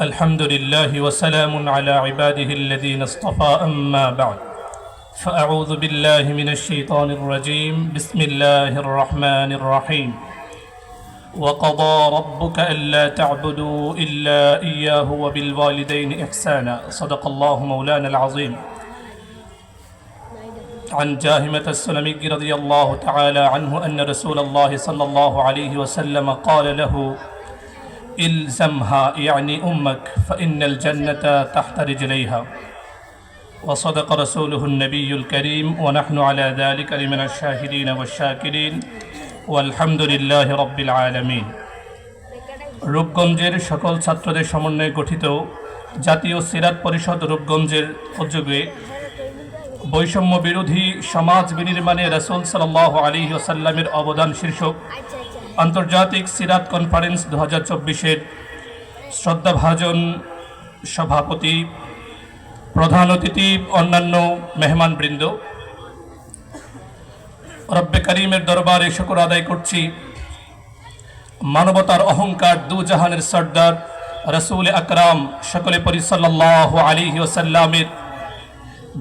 الحمد لله وسلام على عباده الذين اصطفى أما بعد. فأعوذ بالله من الشيطان الرجيم. بسم الله الرحمن الرحيم. وقضى ربك ألا تعبدوا إلا إياه وبالوالدين إحسانا. صدق الله مولانا العظيم. عن جاهمة السلمي رضي الله تعالى عنه أن رسول الله صلى الله عليه وسلم قال له إلزمها يعني أمك فإن الجنة تحت رجليها وصدق رسوله النبي الكريم ونحن على ذلك لمن الشاهدين والشاكرين والحمد لله رب العالمين রূপগঞ্জের সকল ছাত্রদের সমন্বয়ে গঠিত জাতীয় সিরাত পরিষদ রূপগঞ্জের উদ্যোগে বৈষম্য বিরোধী সমাজ বিনির্মাণে রসুল সাল্লাহ আলী ওসাল্লামের অবদান শীর্ষক আন্তর্জাতিক সিরাত কনফারেন্স দু হাজার চব্বিশের শ্রদ্ধাভাজন সভাপতি, প্রধান অতিথি, অন্যান্য মেহমানবৃন্দ। রব্বে করিমের দরবারে শুকর আদায় করছি। মানবতার অহংকার দু জাহানের সর্দার রসুল আকরাম সকলে পরিসাল্লাহ আলী ওসাল্লামের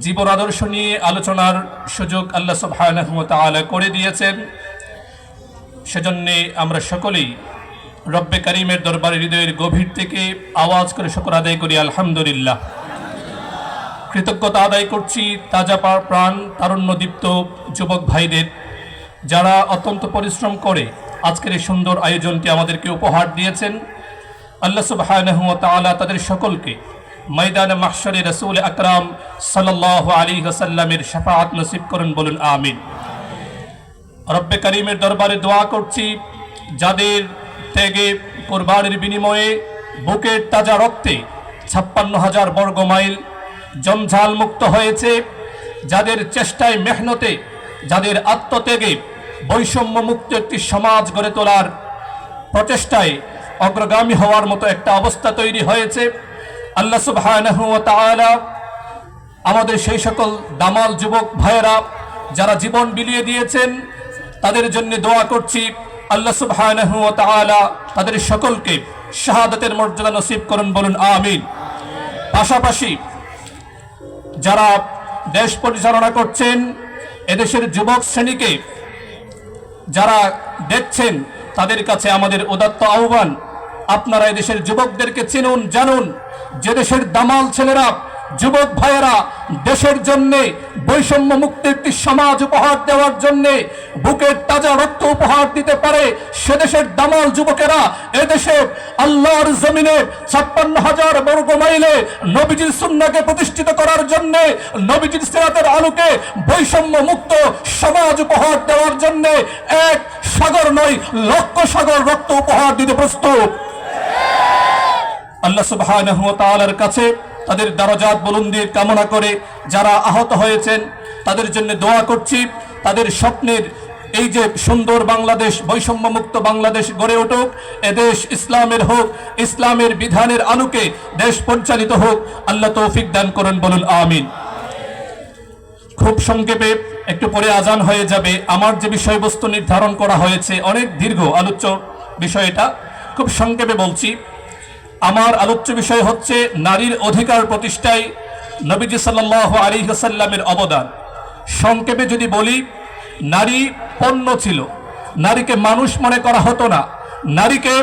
জীবন আদর্শ নিয়ে আলোচনার সুযোগ আল্লাহ তাআলা করে দিয়েছেন। সেজন্যে আমরা সকলেই রব্বে করিমের দরবারে হৃদয়ের গভীর থেকে আওয়াজ করে শুকর আদায় করি, আলহামদুলিল্লাহ। কৃতজ্ঞতা আদায় করছি তাজা প্রাণ তারুণ্যদীপ্ত যুবক ভাইদের, যারা অত্যন্ত পরিশ্রম করে আজকের এই সুন্দর আয়োজনটি আমাদেরকে উপহার দিয়েছেন। আল্লাহ সুবহানাহু ওয়া তাদের সকলকে ময়দান মাহশরে রসুল আকরাম সাল্লাল্লাহু আলী ওয়াসাল্লামের শাফাআত নসিব করুন, বলুন, আমিন। রব্বে করিমের দরবারে দোয়া করছি, যাদের ত্যাগে কোরবানির বিনিময়ে বুকের তাজা রক্তে ছাপ্পান্ন হাজার বর্গ মাইল জঞ্জাল মুক্ত হয়েছে, যাদের চেষ্টায় মেহনতে, যাদের আত্মত্যাগে বৈষম্য মুক্ত একটি সমাজ গড়ে তোলার প্রচেষ্টায় অগ্রগামী হওয়ার মতো একটা অবস্থা তৈরি হয়েছে। আল্লাহ তাআলা আমাদের সেই সকল দামাল যুবক ভাইয়েরা, যারা জীবন বিলিয়ে দিয়েছেন তাদের জন্য দোয়া করছি। আল্লাহ সুবহানাহু ওয়া তাআলা তাদের সকলকে শাহাদাতের মর্যাদা নসিব করুন, বলুন আমিন। পাশাপাশি যারা দেশ পরিচালনা করছেন, এদেশের যুবক শ্রেণীকে যারা দেখছেন, তাদের কাছে আমাদের উদাত্ত আহ্বান, আপনারা এদেশের যুবকদেরকে চিনুন, জানুন যে দেশের দামাল ছেলেরা, যুবক ভাইয়েরা দেশের জন্যে বৈষম্য মুক্ত একটি সমাজ উপহার দেওয়ার জন্য বুকের তাজা রক্ত উপহার দিতে পারে সে দেশের দামাল যুবকেরা। এদেশে আল্লাহর জমিনে ছাপ্পান্ন হাজার বর্গ মাইলে নবীজির সুন্নাকে প্রতিষ্ঠিত করার জন্য, নবীজির সিরাতের আলোকে বৈষম্য মুক্ত সমাজ উপহার দেওয়ার জন্য এক সাগর নয়, লক্ষ সাগর রক্ত উপহার দিতে প্রস্তুত। আল্লাহ তাআলার কাছে তাদের দরজাত বুলন্দির কামনা করে যারা আহত হয়েছেন, তাদের জন্য দোয়া করছি। তাদের স্বপ্নের এই যে সুন্দর বাংলাদেশ বৈষম্য মুক্ত বাংলাদেশ গড়ে উঠুক এদেশ ইসলামের হোক, ইসলামের বিধানের আলোকে দেশ পরিচালিত হোক, আল্লাহ তৌফিক দান করেন, বলুন আমিন। খুব সংক্ষেপে একটু পরে আজান হয়ে যাবে। আমার যে বিষয়বস্তু নির্ধারণ করা হয়েছে, অনেক দীর্ঘ আলোচ্য বিষয়টা খুব সংক্ষেপে বলছি আমার আলোচ্য বিষয় হচ্ছে নারীর অধিকার প্রতিষ্ঠায় নবীজি সাল্লাহ আলী হাসাল্লামের অবদান। সংক্ষেপে যদি বলি, নারী পণ্য ছিল, নারীকে মানুষ মনে করা হতো না, নারীকে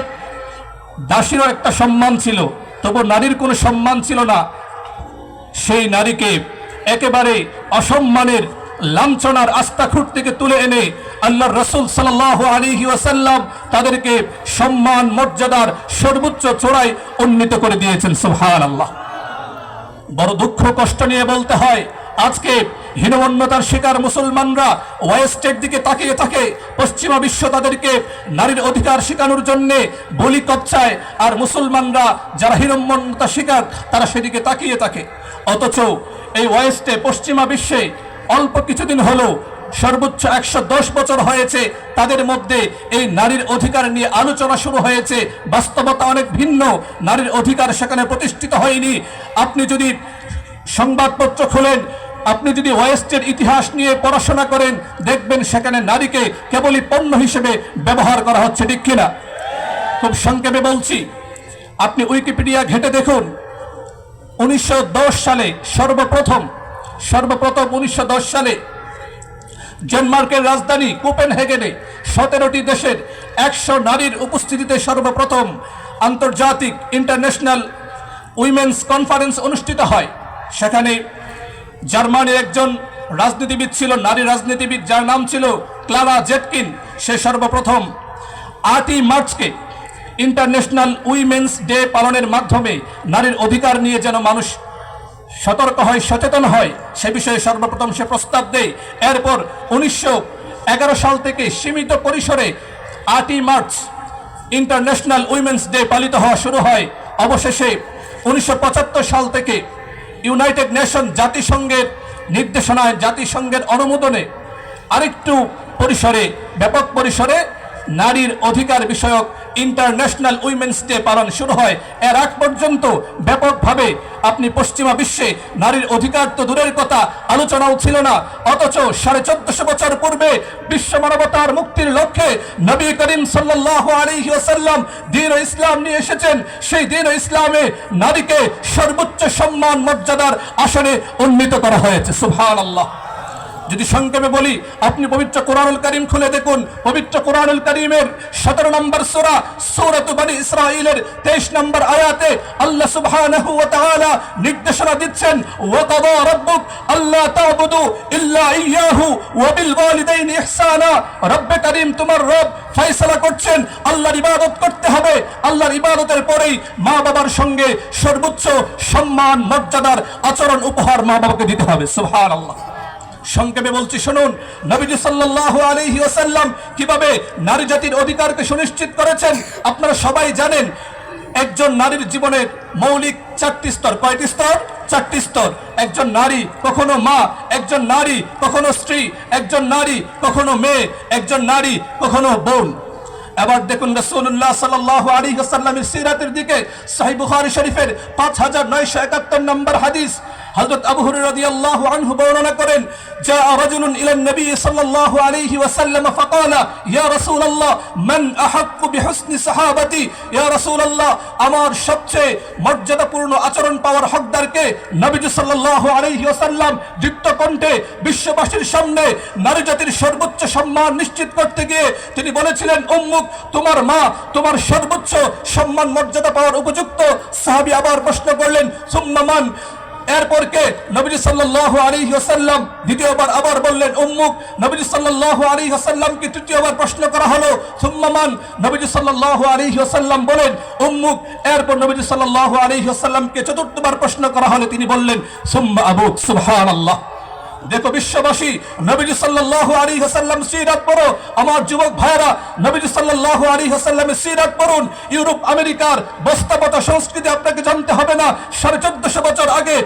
দাসীরও একটা সম্মান ছিল তবু নারীর কোনো সম্মান ছিল না। সেই নারীকে একেবারে অসম্মানের লাঞ্ছনার আস্তাখুট থেকে তুলে এনে আল্লাহ রসুল সাল্লাহ আলিহি তাদেরকে সম্মান, মর্যাদার সর্বোচ্চ চোড়ায় উন্নীত করে দিয়েছেন সুহান আল্লাহ বড় দুঃখ, কষ্ট নিয়ে বলতে হয়, আজকে হীনমন্যতার শিকার মুসলমানরা ওয়েস্টের দিকে তাকিয়ে থাকে, পশ্চিমা বিশ্ব তাদেরকে নারীর অধিকার শেখানোর জন্যে বলি কচ্ছায়, আর মুসলমানরা যারা হীনমন্যতা শিকার, তারা সেদিকে তাকিয়ে থাকে। অথচ এই ওয়েস্টে, পশ্চিমা বিশ্বে অল্প কিছুদিন হলো সর্বোচ্চ একশো দশ বছর হয়েছে। তাদের মধ্যে এই নারীর অধিকার নিয়ে আলোচনা শুরু হয়েছে। বাস্তবতা অনেক ভিন্ন। নারীর অধিকার সেখানে প্রতিষ্ঠিত হয়নি। আপনি যদি সংবাদপত্র খোলেন, আপনি যদি ওয়েস্টের ইতিহাস নিয়ে পড়াশোনা করেন, দেখবেন সেখানে নারীকে কেবলই পণ্য হিসেবে ব্যবহার করা হচ্ছে, ঠিক কিনা? খুব সংক্ষেপে বলছি। আপনি উইকিপিডিয়া ঘেটে দেখুন। উনিশশো দশ সালে সর্বপ্রথম সর্বপ্রথম উনিশশো দশ সালে ডেনমার্কের রাজধানী কোপেনহেগেনে সতেরোটি দেশের একশো নারীর উপস্থিতিতে সর্বপ্রথম আন্তর্জাতিক ইন্টারন্যাশনাল উইমেন্স কনফারেন্স অনুষ্ঠিত হয়। সেখানে জার্মানির একজন রাজনীতিবিদ ছিল, নারী রাজনীতিবিদ, যার নাম ছিল ক্লারা জেটকিন। সে সর্বপ্রথম আটই মার্চকে ইন্টারন্যাশনাল উইমেন্স ডে পালনের মাধ্যমে নারীর অধিকার নিয়ে যেন মানুষ সতর্ক হয়, সচেতন হয়। সে বিষয়ে সর্বপ্রথম সে প্রস্তাব দেয়। এরপর উনিশশো এগারো সাল থেকে সীমিত পরিসরে আটই মার্চ ইন্টারন্যাশনাল উইমেন্স ডে পালিত হওয়া শুরু হয়। অবশেষে উনিশশো পঁচাত্তর সাল থেকে ইউনাইটেড নেশন জাতিসংঘের নির্দেশনায় জাতিসংঘের অনুমোদনে আরেকটু পরিসরে, ব্যাপক পরিসরে নারীর অধিকার বিষয়ক ইন্টারন্যাশনাল উইমেন্স ডে পালন শুরু হয়। এর আগ পর্যন্ত ব্যাপকভাবে আপনি পশ্চিমা বিশ্বে নারীর অধিকার তো দূরের কথা, আলোচনাও ছিল না। অথচ সাড়ে চোদ্দশো বছর পূর্বে বিশ্ব মানবতার মুক্তির লক্ষ্যে নবী করিম সাল্লাহ আলাইহি ওয়াসাল্লাম দিন ইসলাম নিয়ে এসেছেন। সেই দিন ইসলামে নারীকে সর্বোচ্চ সম্মান, মর্যাদার আসনে উন্নীত করা হয়েছে। সুবহানাল্লাহ। যদি সংক্ষেপে বলি, আপনি পবিত্র কোরআনুল করিম খুলে দেখুন। পবিত্র কোরআনুল করিমের সতেরো নম্বর সোরা, সৌরত বানি ইসরাইলের তেইশ নম্বর আয়াতে আল্লাহ তাআলা নির্দেশনা দিচ্ছেন তোমার রব করছেন ইবাদত করতে হবে। আল্লাহর ইবাদতের পরেই মা বাবার সঙ্গে সর্বোচ্চ সম্মান, মর্যাদার আচরণ, উপহার মা বাবাকে দিতে হবে। সুবহানাল্লাহ। সংক্ষেপে বলছি, শুনুন, নবীজি সাল্লাল্লাহু আলাইহি ওয়াসাল্লাম কীভাবে নারী জাতির অধিকারকে সুনিশ্চিত করেছেন, আপনারা সবাই জানেন, একজন নারীর জীবনের মৌলিক চারটি স্তর। কয়টি স্তর? চারটি স্তর। একজন নারী কখনো মা, একজন নারী কখনো স্ত্রী, একজন নারী কখনো মেয়ে, একজন নারী কখনো বোন। এবার দেখুন রসুল্লাহ সাল্লাহ আলী হাসাল্লামের সিরাতের দিকে সাহি বুখারি শরীফের পাঁচ হাজার নয়শো একাত্তর নম্বর হাদিস। হযরত আবু হুরায়রা রাদিয়াল্লাহু আনহু বর্ণনা করেন আমার সবচেয়ে মর্যাদাপূর্ণ আচরণ পাওয়ার নবীজি সাল্লাল্লাহু আলাইহি ওয়াসাল্লাম দীপ্ত কণ্ঠে বিশ্ববাসীর সামনে নারী জাতির সর্বোচ্চ সম্মান নিশ্চিত করতে গিয়ে তিনি বলেছিলেন, উম্মুক, তোমার মা, তোমার সর্বোচ্চ সম্মান মর্যাদা পাওয়ার উপযুক্ত সাহাবী আবার প্রশ্ন করলেন, সুম্মা মান এরপর কে? নবীজি সাল্লাল্লাহু আলাইহি ওয়াসাল্লাম দ্বিতীয়বার আবার বললেন, উম্মুক। নবীজি সাল্লাল্লাহু আলাইহি ওয়াসাল্লামকে তৃতীয়বার প্রশ্ন করা হলো সুম্মামান নবীজি সাল্লাল্লাহু আলাইহি বলেন, উম্মুক। এরপর নবীজি সাল্লাল্লাহু আলাইহি ওয়াসাল্লামকে চতুর্থবার প্রশ্ন করা হলো তিনি বললেন, সুম্মা আবুক। সুবহানাল্লাহ। দেখো বিশ্ববাসী সিরাত পড়ো। আমার যুবক ভাইরা সিরাত পড়ুন। ইউরোপ, আমেরিকার সংস্কৃতি আপনাকে জানতে হবে না। সাড়ে চোদ্দশো বছর আগে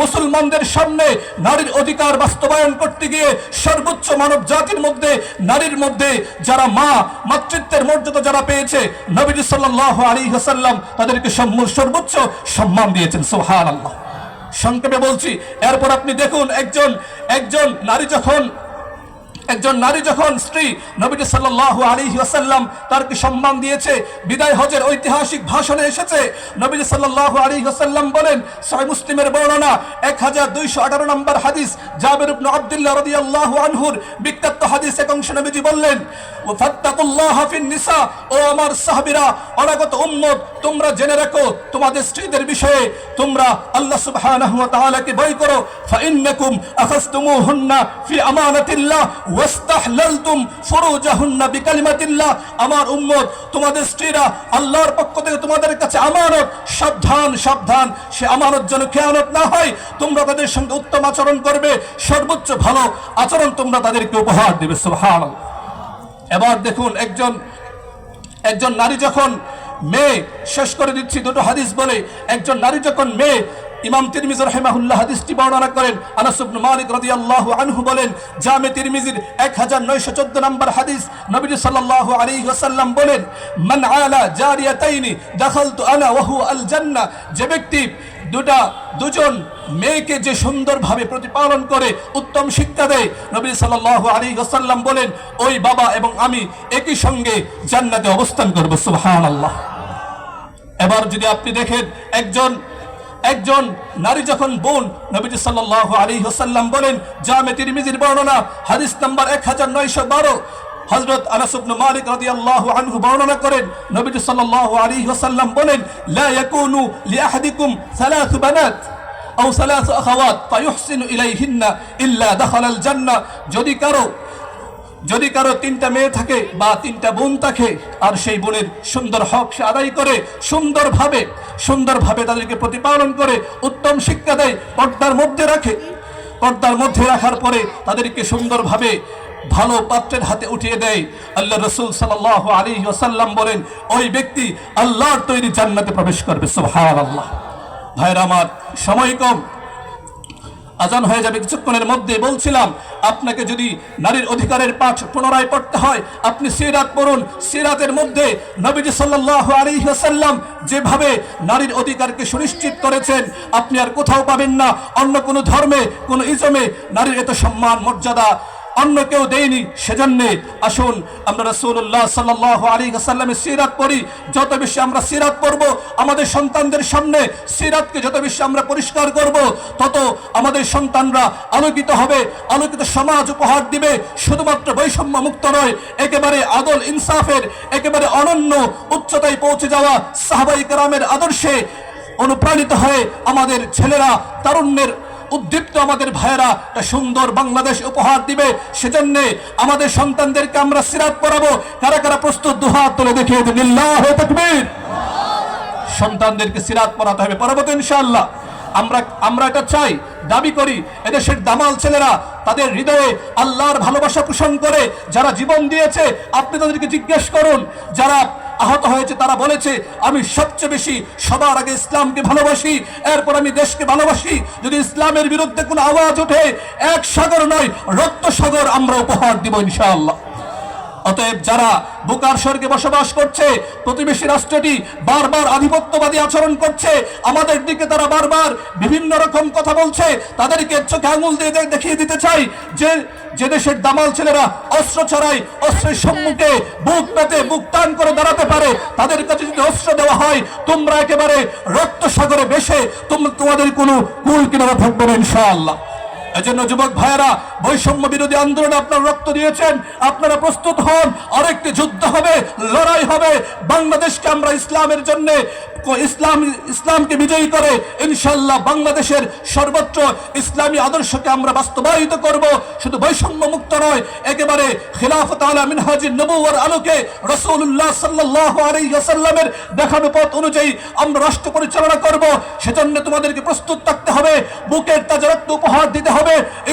মুসলমানদের সামনে নারীর অধিকার বাস্তবায়ন করতে গিয়ে সর্বোচ্চ মানব জাতির মধ্যে, নারীর মধ্যে যারা মা, মাতৃত্বের মর্যাদা যারা পেয়েছে, নবীজি সাল্লাল্লাহু আলাইহি ওয়াসাল্লাম তাদেরকে সর্বোচ্চ সম্মান দিয়েছেন। সুবহানাল্লাহ। সংক্ষেপে বলছি এরপর আপনি দেখুন একজন একজন নারী যখন একজন নারী যখন স্ত্রী নবীজি সাল্লাল্লাহু আলাইহি ওয়াসাল্লাম তার কি সম্মান দিয়েছে, বিদায় হজের ঐতিহাসিক ভাষণে এসেছে, নবীজি সাল্লাল্লাহু আলাইহি ওয়াসাল্লাম বলেন, সহিহ মুসলিমের বর্ণনা 1218 নম্বর হাদিস, জাবির ইবনে আব্দুল্লাহ রাদিয়াল্লাহু আনহুর বিখ্যাত হাদিস এক অংশ নবীজি বললেন ফাত্তাকুল্লাহ ফিন নিসা, ও আমার সাহাবীরা, অনাগত উম্মত, তোমরা জেনে রাখো, তোমাদের স্ত্রীদের বিষয়ে তোমরা আল্লাহ সুবহানাহু ওয়া তাআলাকে ভয় করো, ফাইন্নাকুম আখাযতুমুহুন্না ফি আমানাতিল্লাহ আমার উম্মত, তোমাদের স্ত্রীরা আল্লাহর পক্ষ থেকে তোমাদের কাছে আমানত। সাবধান সাবধান। সে আমানত যেন খেয়ানত না হয়, তোমরা তাদের সঙ্গে উত্তম আচরণ করবে, সর্বোচ্চ ভালো আচরণ তোমরা তাদেরকে উপহার দেবে, সুবহানাল্লাহ। এবার দেখুন, একজন একজন নারী যখন মেয়ে, শেষ করে দিচ্ছি দুটো হাদিস বলে, একজন নারী যখন মেয়ে ইমাম তিরমিজি রাহিমাহুল্লাহ হাদিসটি বর্ণনা করেন, আনাস ইবনে মালিক রাদিয়াল্লাহু আনহু বলেন, জামে তিরমিজির 1914 নম্বর হাদিস নবীজি সাল্লাল্লাহু আলাইহি ওয়াসাল্লাম বলেন, মান আলা জারিয়াতাইনি দাখালতু আনা ওয়া হুয়া আল জান্নাহ যে ব্যক্তি দুটা, দুজন মেয়েকে যে সুন্দরভাবে প্রতিপালন করে, উত্তম শিক্ষা দেয় নবী সাল্লাল্লাহু আলাইহি ওয়াসাল্লাম বলেন, ওই বাবা এবং আমি একই সঙ্গে জান্নাতে অবস্থান করব সুবহানাল্লাহ। এবার যদি আপনি দেখেন একজন একজন নারী যখন বোন, নবীজি সাল্লাল্লাহু আলাইহি ওয়াসাল্লাম বলেন, জামে তিরমিজির বর্ণনা, হাদিস নাম্বার 1912 হযরত আনাস ইবনে মালিক রাদিয়াল্লাহু আনহু বর্ণনা করেন, নবীজি সাল্লাল্লাহু আলাইহি ওয়াসাল্লাম বলেন, লা ইয়াকুনু লিআহাদিকুম সালাসু বানাত আও সালাসু আখাওয়াত ফায়ুহসিনু ইলাইহিন্না ইল্লা দাখালাল জান্নাহ। যদি কারও যদি কারও তিনটা মেয়ে থাকে বা তিনটা বোন থাকে, আর সেই বোনের সুন্দর হক সে আদায় করে, সুন্দরভাবে সুন্দরভাবে তাদেরকে প্রতিপালন করে, উত্তম শিক্ষা দেয়, পর্দার মধ্যে রাখে, পর্দার মধ্যে রাখার পরে তাদেরকে সুন্দরভাবে ভালো পাত্রের হাতে উঠিয়ে দেয়। আল্লাহ রসুল সাল্লাহ আলী ওসাল্লাম বলেন, ওই ব্যক্তি আল্লাহর তৈরি জান্নাতে প্রবেশ করবে সুবহান আল্লাহ ভাইরা আমার, সময় কম আজান হয়ে যাবে কিছুক্ষণের মধ্যে বলছিলাম, আপনাকে যদি নারীর অধিকারের পাঠ পুনরায় পড়তে হয়, আপনি সিরাত পড়ুন। সিরাতের মধ্যে নবীজি সাল্লাহ আলী হাসাল্লাম যেভাবে নারীর অধিকারকে সুনিশ্চিত করেছেন, আপনি আর কোথাও পাবেন না। অন্য কোনো ধর্মে, কোনো ইজমে নারীর এত সম্মান, মর্যাদা অন্য কেউ দেয়নি, সেজন্যে আসুন আমরা রাসূলুল্লাহ সাল্লাল্লাহু আলাইহি ওয়াসাল্লামের সিরাত পড়ি। যত বেশি আমরা সিরাত পড়ব, আমাদের সন্তানদের সামনে সিরাতকে যত বেশি আমরা পরিষ্কার করব, তত আমাদের সন্তানরা আলোকিত হবে, আলোকিত সমাজ উপহার দিবে। শুধুমাত্র বৈষম্য মুক্ত নয়, একেবারে আদল ইনসাফের, একেবারে অনন্য উচ্চতায় পৌঁছে যাওয়া সাহাবাই কেরামের আদর্শে অনুপ্রাণিত হয়ে আমাদের ছেলেরা, তারুণ্যের উদ্দীপ্ত আমাদের ভাইয়েরা একটা সুন্দর বাংলাদেশ উপহার দিবে। সেজন্য আমাদের সন্তানদেরকে আমরা সিরাত করাবো কারা কারা প্রস্তুত? দুহাত তুলে দেখিয়ে দিন। লিল্লাহ তাকবীর সন্তানদেরকে সিরাত পড়াতে হবে। পরবর্তী ইনশাআল্লাহ আমরা আমরা এটা চাই, দাবি করি, এদেশের দামাল ছেলেরা তাদের হৃদয়ে আল্লাহর ভালোবাসা পোষণ করে, যারা জীবন দিয়েছে, আপনি তাদেরকে জিজ্ঞেস করুন, যারা আহত হয়েছে, তারা বলেছে, আমি সবচেয়ে বেশি সবার আগে ইসলামকে ভালোবাসি, এরপর আমি দেশকে ভালোবাসি। যদি ইসলামের বিরুদ্ধে কোনো আওয়াজ ওঠে, এক সাগর নয়, রক্ত সাগর আমরা উপহার দিব ইনশাআল্লাহ। অতএব যারা বুকার স্বর্গে বসবাস করছে, প্রতিবেশী রাষ্ট্রটি বারবার আধিপত্যবাদী আচরণ করছে, আমাদের দিকে তারা বারবার বিভিন্ন রকম কথা বলছে, তাদেরকে চোখে আঙুল দিয়ে দেখিয়ে দিতে চাই যে যে দেশের দামাল ছেলেরা অস্ত্র ছড়াই অস্ত্রের সম্মুখে বুক পেতে, বুক টান করে দাঁড়াতে পারে, তাদের কাছে যদি অস্ত্র দেওয়া হয়, তোমরা একেবারে রক্ত সাগরে বেশে তোমরা তোমাদের কোনো কুল কিনারা থাকবে না, ইনশাআল্লাহ। এজন্য যুবক ভাইয়েরা, বৈষম্য বিরোধী আন্দোলনে আপনারা রক্ত দিয়েছেন, আপনারা প্রস্তুত হন, আরেকটি যুদ্ধ হবে, লড়াই হবে। বাংলাদেশকে আমরা ইসলামের জন্য, ইসলাম, ইসলামকে বিজয়ী করে ইনশাল্লাহ বাংলাদেশের সর্বোচ্চ ইসলামী আদর্শকে আমরা বাস্তবায়িত করব। শুধু বৈষম্য মুক্ত নয়, একেবারে খিলাফত আলা মিনহাজির নবুয়ার আলোকে রাসূলুল্লাহ সাল্লাল্লাহু আলাইহি ওয়াসাল্লামের দেখানো পথ অনুযায়ী আমরা রাষ্ট্র পরিচালনা করব। সেজন্য তোমাদেরকে প্রস্তুত থাকতে হবে, বুকের তাজা রক্ত উপহার দিতে হবে।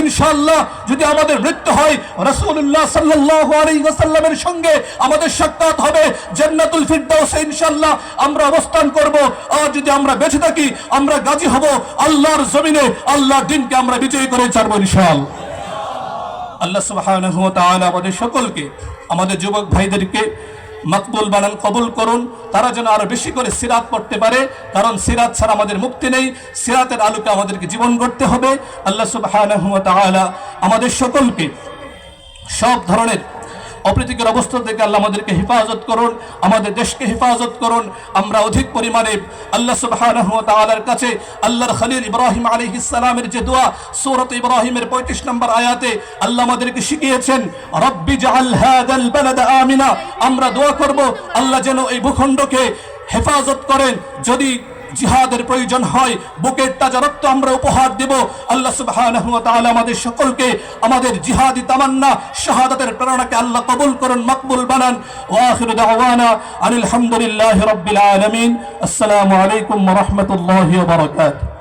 ইনশাআল্লাহ যদি আমাদের মৃত্যু হয়, রাসূলুল্লাহ সাল্লাল্লাহু আলাইহি সঙ্গে আমাদের সাক্ষাৎ হবে, জান্নাতুল ফিরদাউসে, ইনশাআল্লাহ আমরা অবস্থান করব। আর যদি আমরা বেঁচে থাকি, আমরা গাজী হব, আল্লাহর জমিনে আল্লাহর দিনকে আমরা বিজয়ী করে ছাড়বো, ইনশাআল্লাহ। আল্লাহ তাআলা আমাদের সকলকে, আমাদের যুবক ভাইদেরকে মকবুল বানান কবুল করুন। তারা যেন আরও বেশি করে সিরাত পড়তে পারে। কারণ সিরাত ছাড়া আমাদের মুক্তি নেই। সিরাতের আলোকে আমাদেরকে জীবন গড়তে হবে। আল্লাহ তাআলা আমাদের সকলকে সব ধরনের অপ্রীতিকর অবস্থা থেকে আল্লাহ আমাদেরকে হেফাজত করুন, আমাদের দেশকে হেফাজত করুন। আমরা অধিক পরিমাণে আল্লাহ ওয়া কাছে আল্লাহর খলিল ইব্রাহিম আলী সালামের যে দোয়া, সূরাত ইব্রাহিমের 35 নম্বর আয়াতে আল্লাহ আমাদেরকে শিখিয়েছেন, রব্বি বালাদা আমিনা। আমরা দোয়া করব, আল্লাহ যেন এই ভূখণ্ডকে হেফাজত করেন। যদি জিহাদের প্রয়োজন হয়, বুকের তাজা রক্ত আমরা উপহার দেব। আল্লাহ তাআলা আমাদের সকলকে আমাদের জিহাদি তামান্না, শাহাদাতের প্রেরণাকে আল্লাহ কবুল করুন, মকবুল বানান। ওয়া আখিরু দাওয়ানা আনিল হামদুলিল্লাহি রাব্বিল আলামিন। আসসালামু আলাইকুম রাহমাতুল্লাহি ওয়া বারাকাতুহু।